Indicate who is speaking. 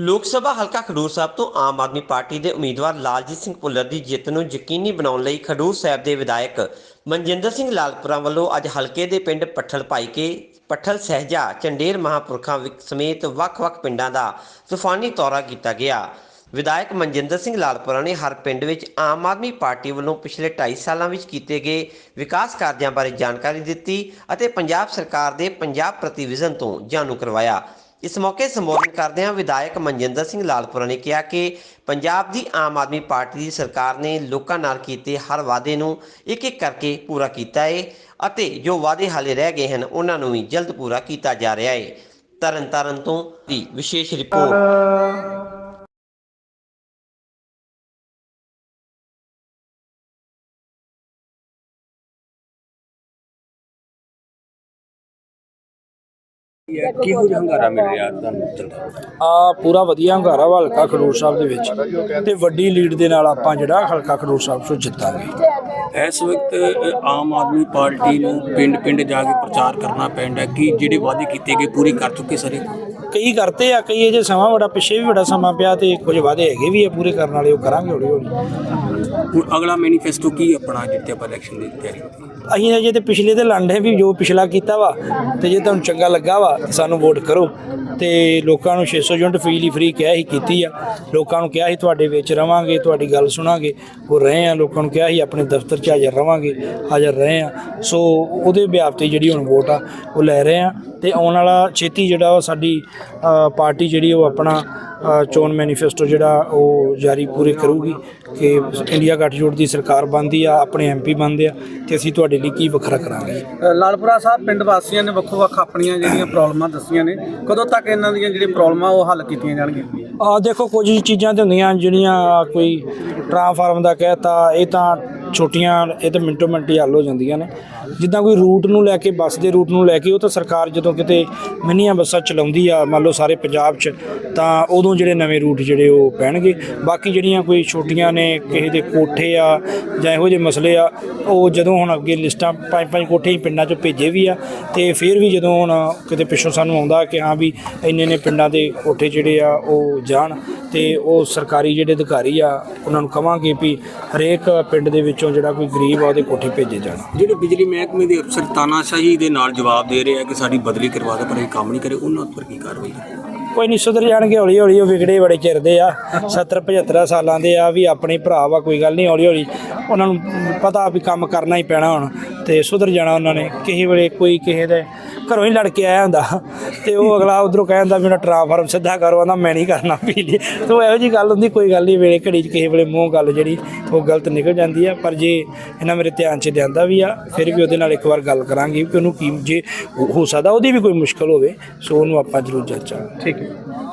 Speaker 1: ਲੋਕ ਸਭਾ ਹਲਕਾ ਖਡੂਰ ਸਾਹਿਬ ਤੋਂ ਆਮ ਆਦਮੀ ਪਾਰਟੀ ਦੇ ਉਮੀਦਵਾਰ ਲਾਲਜੀਤ ਸਿੰਘ ਭੁੱਲਰ ਦੀ ਜਿੱਤ ਨੂੰ ਯਕੀਨੀ ਬਣਾਉਣ ਲਈ ਖਡੂਰ ਸਾਹਿਬ ਦੇ ਵਿਧਾਇਕ ਮਨਜਿੰਦਰ ਸਿੰਘ ਲਾਲਪੁਰਾ ਵੱਲੋਂ ਅੱਜ ਹਲਕੇ ਦੇ ਪਿੰਡ ਪੱਠਲ ਭਾਈਕੇ ਪੱਠਲ ਸਹਿਜਾ, ਚੰਡੇਰ ਮਹਾਂਪੁਰਖਾਂ ਵਿਖ- ਸਮੇਤ ਵੱਖ-ਵੱਖ ਪਿੰਡਾਂ ਦਾ ਤੂਫਾਨੀ ਦੌਰਾ ਕੀਤਾ ਗਿਆ। ਵਿਧਾਇਕ ਮਨਜਿੰਦਰ ਸਿੰਘ ਲਾਲਪੁਰਾ ਨੇ ਹਰ ਪਿੰਡ ਵਿੱਚ ਆਮ ਆਦਮੀ ਪਾਰਟੀ ਵੱਲੋਂ ਪਿਛਲੇ 2.5 ਸਾਲਾਂ ਵਿੱਚ ਕੀਤੇ ਗਏ ਵਿਕਾਸ ਕਾਰਜਾਂ ਬਾਰੇ ਜਾਣਕਾਰੀ ਦਿੱਤੀ ਅਤੇ ਪੰਜਾਬ ਸਰਕਾਰ ਦੇ ਪੰਜਾਬ ਪ੍ਰਤੀ ਵਿਜ਼ਨ ਤੋਂ ਜਾਣੂ ਕਰਵਾਇਆ। ਇਸ ਮੌਕੇ ਸੰਬੋਧਨ ਕਰਦਿਆਂ ਵਿਧਾਇਕ ਮਨਜਿੰਦਰ ਸਿੰਘ ਲਾਲਪੁਰਾ ਨੇ ਕਿਹਾ ਕਿ ਪੰਜਾਬ ਦੀ ਆਮ ਆਦਮੀ ਪਾਰਟੀ ਦੀ ਸਰਕਾਰ ਨੇ ਲੋਕਾਂ ਨਾਲ ਕੀਤੇ ਹਰ ਵਾਅਦੇ ਨੂੰ ਇੱਕ ਇੱਕ ਕਰਕੇ ਪੂਰਾ ਕੀਤਾ ਹੈ ਅਤੇ ਜੋ ਵਾਅਦੇ ਹਾਲੇ ਰਹਿ ਗਏ ਹਨ, ਉਹਨਾਂ ਨੂੰ ਵੀ ਜਲਦ ਪੂਰਾ ਕੀਤਾ ਜਾ ਰਿਹਾ ਹੈ ਤਰਨ ਤਾਰਨ ਤੋਂ ਦੀ ਵਿਸ਼ੇਸ਼ ਰਿਪੋਰਟ।
Speaker 2: ਕਿਹੋ ਜਿਹਾ ਹੰਗਾਰਾ ਮਿਲ ਰਿਹਾ ਤੁਹਾਨੂੰ ਜਨਤਾ
Speaker 3: ਆ ਪੂਰਾ ਵਧੀਆ ਹੰਗਾਰਾ ਵਾ ਹਲਕਾ ਖਡੂਰ ਸਾਹਿਬ ਦੇ ਵਿੱਚ। ਤੇ ਵੱਡੀ ਲੀਡ ਦੇ ਨਾਲ ਆਪਾਂ ਜਿਹੜਾ ਹਲਕਾ ਖਡੂਰ ਸਾਹਿਬ ਤੋਂ ਜਿੱਤਾਂਗੇ।
Speaker 2: ਇਸ ਵਕਤ ਆਮ ਆਦਮੀ ਪਾਰਟੀ ਨੂੰ ਪਿੰਡ ਪਿੰਡ ਜਾ ਕੇ ਪ੍ਰਚਾਰ ਕਰਨਾ ਪੈਂਦਾ ਕਿ ਜਿਹੜੇ ਵਾਅਦੇ ਕੀਤੇ ਗਏ ਪੂਰੇ ਕਰ ਚੁੱਕੇ ਸਾਰੇ?
Speaker 3: ਕਈ ਕਰਤੇ ਆ ਕਈ ਅਜੇ ਸਮਾਂ ਬੜਾ ਪਿੱਛੇ ਵੀ ਬੜਾ ਸਮਾਂ ਪਿਆ ਤੇ ਕੁਝ ਵਾਅਦੇ ਹੈਗੇ ਵੀ ਆ ਪੂਰੇ ਕਰਨ ਵਾਲੇ ਉਹ ਕਰਾਂਗੇ ਹੌਲੀ ਹੌਲੀ।
Speaker 2: ਹੁਣ ਅਗਲਾ ਮੈਨੀਫੈਸਟੋ ਕੀ ਆਪਣਾ ਜਿੱਤੇ ਆਪਾਂ ਇਲੈਕਸ਼ਨ ਦੀ ਤਿਆਰੀ
Speaker 3: ਅਸੀਂ ਅਜੇ ਤੇ ਪਿਛਲੇ ਤੇ ਲੰਡੇ ਵੀ ਜੋ ਪਿਛਲਾ ਕੀਤਾ ਵਾ ਤੇ ਜੇ ਤੁਹਾਨੂੰ ਚੰਗਾ ਲੱਗਾ ਵਾ ਸਾਨੂੰ ਵੋਟ ਕਰੋ। ਤੇ ਲੋਕਾਂ ਨੂੰ 600 ਯੂਨਿਟ ਬਿਜਲੀ ਫ੍ਰੀ ਕਿਹਾ ਸੀ ਕੀਤੀ ਆ। ਲੋਕਾਂ ਨੂੰ ਕਿਹਾ ਸੀ ਤੁਹਾਡੇ ਵਿੱਚ ਰਵਾਂਗੇ ਤੁਹਾਡੀ ਗੱਲ ਸੁਣਾਂਗੇ। ਉਹ ਰਹੇ ਆ ਲੋਕਾਂ ਨੂੰ ਕਿਹਾ ਸੀ ਆਪਣੇ ਦਫ਼ਤਰ 'ਚ ਹਾਜ਼ਰ ਰਵਾਂਗੇ ਹਾਜ਼ਰ ਰਹੇ ਆ। ਸੋ ਉਹਦੇ ਬਿਆਪ ਤੇ ਜਿਹੜੀ ਹੁਣ ਵੋਟ ਆ ਉਹ ਲੈ ਰਹੇ ਆ। ਤੇ ਆਉਣ ਵਾਲਾ ਛੇਤੀ ਜਿਹੜਾ ਉਹ ਸਾਡੀ ਪਾਰਟੀ ਜਿਹੜੀ ਉਹ ਆਪਣਾ ਚੋਣ ਮੈਨੀਫੈਸਟੋ ਜਿਹੜਾ ਉਹ ਜਾਰੀ ਪੂਰੇ ਕਰੂਗੀ ਕਿ ਇੰਡੀਆ ਗੱਠਜੋੜ ਦੀ ਸਰਕਾਰ ਬਣਦੀ ਆ ਆਪਣੇ ਐਮਪੀ ਬਣਦੇ ਆ ਤੇ ਅਸੀਂ ਤੁਹਾਡੇ ਲਈ ਕੀ ਵੱਖਰਾ ਕਰਾਂਗੇ?
Speaker 4: ਲਾਲਪੁਰਾ ਸਾਹਿਬ ਪਿੰਡ ਵਾਸੀਆਂ ਨੇ ਵੱਖੋ ਵੱਖ ਆਪਣੀਆਂ ਜਿਹੜੀਆਂ ਪ੍ਰੋਬਲਮਾਂ ਦੱਸੀਆਂ ਨੇ ਕਦੋਂ ਤੱਕ ਇਹਨਾਂ ਦੀਆਂ ਜਿਹੜੀਆਂ ਪ੍ਰੋਬਲਮਾਂ ਉਹ ਹੱਲ ਕੀਤੀਆਂ ਜਾਣਗੀਆਂ?
Speaker 3: ਆ ਦੇਖੋ ਕੁਝ ਚੀਜ਼ਾਂ ਤੇ ਹੁੰਦੀਆਂ ਜਿਹੜੀਆਂ ਕੋਈ ਟ੍ਰਾਂਸਫਾਰਮ ਦਾ ਕਹਿਤਾ ਇਹ ਤਾਂ ਛੋਟੀਆਂ, ਇਹ ਤਾਂ ਮਿੰਟੋ ਮਿੰਟ ਹੀ ਹੱਲ ਹੋ ਜਾਂਦੀਆਂ ਨੇ। ਜਿੱਦਾਂ ਕੋਈ ਰੂਟ ਨੂੰ ਲੈ ਕੇ, ਬੱਸ ਦੇ ਰੂਟ ਨੂੰ ਲੈ ਕੇ, ਉਹ ਤਾਂ ਸਰਕਾਰ ਜਦੋਂ ਕਿਤੇ ਮਿੰਨੀਆਂ ਬੱਸਾਂ ਚਲਾਉਂਦੀ ਆ, ਮੰਨ ਲਓ ਸਾਰੇ ਪੰਜਾਬ 'ਚ, ਤਾਂ ਉਦੋਂ ਜਿਹੜੇ ਨਵੇਂ ਰੂਟ ਜਿਹੜੇ ਉਹ ਪੈਣਗੇ। ਬਾਕੀ ਜਿਹੜੀਆਂ ਕੋਈ ਛੋਟੀਆਂ ਨੇ, ਕਿਸੇ ਦੇ ਕੋਠੇ ਆ ਜਾਂ ਇਹੋ ਜਿਹੇ ਮਸਲੇ ਆ, ਉਹ ਜਦੋਂ ਹੁਣ ਅੱਗੇ ਲਿਸਟਾਂ ਪੰਜ ਪੰਜ ਕੋਠੇ ਹੀ ਪਿੰਡਾਂ 'ਚ ਭੇਜੇ ਵੀ ਆ, ਤੇ ਫਿਰ ਵੀ ਜਦੋਂ ਹੁਣ ਕਿਤੇ ਪਿੱਛੋਂ ਸਾਨੂੰ ਆਉਂਦਾ ਕਿ ਹਾਂ ਵੀ ਇੰਨੇ ਨੇ ਪਿੰਡਾਂ ਦੇ ਕੋਠੇ ਜਿਹੜੇ ਆ, ਉਹ ਜਾਣ। ਤੇ ਉਹ ਸਰਕਾਰੀ ਜਿਹੜੇ ਅਧਿਕਾਰੀ ਆ ਉਹਨਾਂ ਨੂੰ ਕਵਾਂਗੇ ਵੀ ਹਰੇਕ ਪਿੰਡ ਦੇ ਵਿੱਚੋਂ ਜਿਹੜਾ ਕੋਈ ਗਰੀਬ ਆ ਉਹਦੇ ਕੋਠੇ ਭੇਜੇ ਜਾਣ।
Speaker 2: ਜਿਹੜੇ ਬਿਜਲੀ ਮਹਿਕਮੇ ਦੇ ਅਫਸਰ ਤਾਨਾਸ਼ਾਹੀ ਦੇ ਨਾਲ ਜਵਾਬ ਦੇ ਰਹੇ ਆ ਕਿ ਸਾਡੀ ਬਦਲੀ ਕਰਵਾ ਦੇ ਪਰ ਇਹ ਕੰਮ ਨਹੀਂ ਕਰੇ ਉਹਨਾਂ ਉੱਪਰ ਕੀ ਕਾਰਵਾਈ
Speaker 3: ਕੋਈ ਨਹੀਂ ਸੁਧਰ ਜਾਣਗੇ ਹੌਲੀ ਹੌਲੀ ਉਹ ਵਿਗੜੇ ਬੜੇ ਚਿਰਦੇ ਆ 70 75 ਸਾਲਾਂ ਦੇ ਆ ਵੀ ਆਪਣੇ ਭਰਾ ਵਾ ਕੋਈ ਗੱਲ ਨਹੀਂ ਹੌਲੀ ਹੌਲੀ ਉਹਨਾਂ ਨੂੰ ਪਤਾ ਵੀ ਕੰਮ ਕਰਨਾ ਹੀ ਪੈਣਾ ਹੁਣ ਤੇ ਸੁਧਰ ਜਾਣਾ ਉਹਨਾਂ ਨੇ ਕਿਸੇ ਵੇਲੇ ਕੋਈ ਕਿਸੇ ਦੇ ਘਰੋਂ ਹੀ ਲੜ ਕੇ ਆਇਆ ਹੁੰਦਾ। ਤੇ ਉਹ ਅਗਲਾ ਉਧਰੋਂ ਕਹਿੰਦਾ ਵੀ ਉਹਨਾਂ ਟ੍ਰਾਂਸਫਾਰਮ ਸਿੱਧਾ ਕਰੋ ਆਂਦਾ ਮੈਂ ਨਹੀਂ ਕਰਨਾ ਬਿਜਲੀ ਤੇ ਉਹ ਇਹੋ ਜੀ ਗੱਲ ਹੁੰਦੀ, ਕੋਈ ਗੱਲ ਨਹੀਂ, ਵੇਲੇ ਘੜੀ 'ਚ ਕਿਸੇ ਵੇਲੇ ਮੂੰਹ ਗੱਲ ਜਿਹੜੀ, ਉਹ ਗਲਤ ਨਿਕਲ ਜਾਂਦੀ ਆ। ਪਰ ਜੇ ਇਹਨਾਂ ਮੇਰੇ ਧਿਆਨ 'ਚ ਲਿਆਂਦਾ ਵੀ ਆ, ਫਿਰ ਵੀ ਉਹਦੇ ਨਾਲ ਇੱਕ ਵਾਰ ਗੱਲ ਕਰਾਂਗੇ ਕਿ ਉਹਨੂੰ ਕੀ ਜੇ ਹੋ ਸਕਦਾ ਉਹਦੀ ਵੀ ਕੋਈ ਮੁਸ਼ਕਲ ਹੋਵੇ, ਸੋ ਉਹਨੂੰ ਆਪਾਂ ਜ਼ਰੂਰ ਜਾਂਚਾਂਗੇ।
Speaker 4: ਠੀਕ ਹੈ।